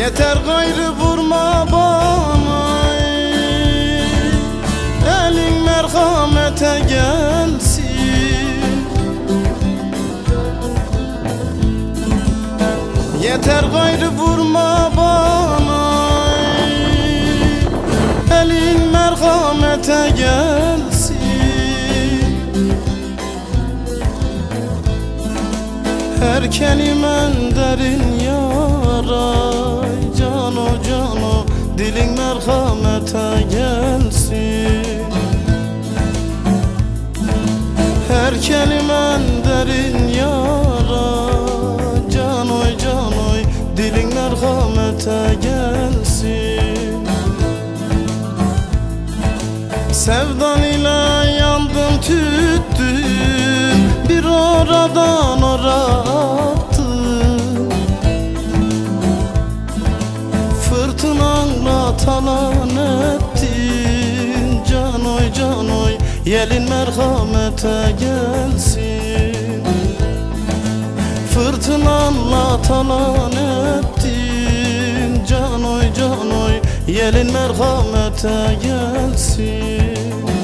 Yeter gayrı vurma bana. Elin merhamete gelsin. Yeter gayrı vurma bana. Elin merhamete gelsin. Her kelimen derin cano dilin merhamete gelsin. Her kelimen derin yara. Canoy canoy dilin merhamete gelsin. Sevdan ile yandım tüttüm Bir oradan ora yelin merhamete gelsin. Fırtınanla talan ettin. Canoy canoy yelin merhamete gelsin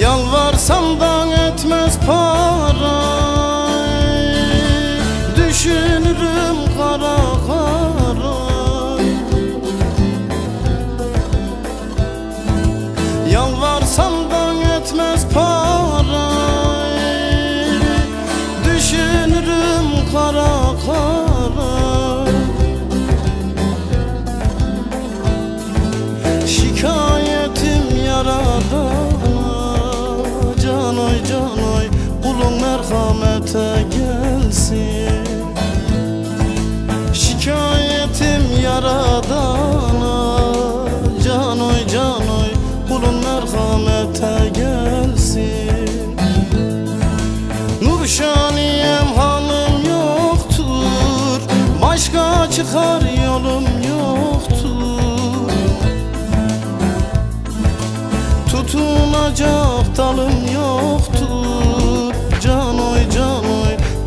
Yalvarsam da etmez para Düşünürüm kara kara Yalvarsam da etmez para Canoy canoy kulun merhamete gelsin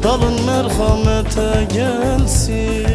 Dalın merhamete gelsin.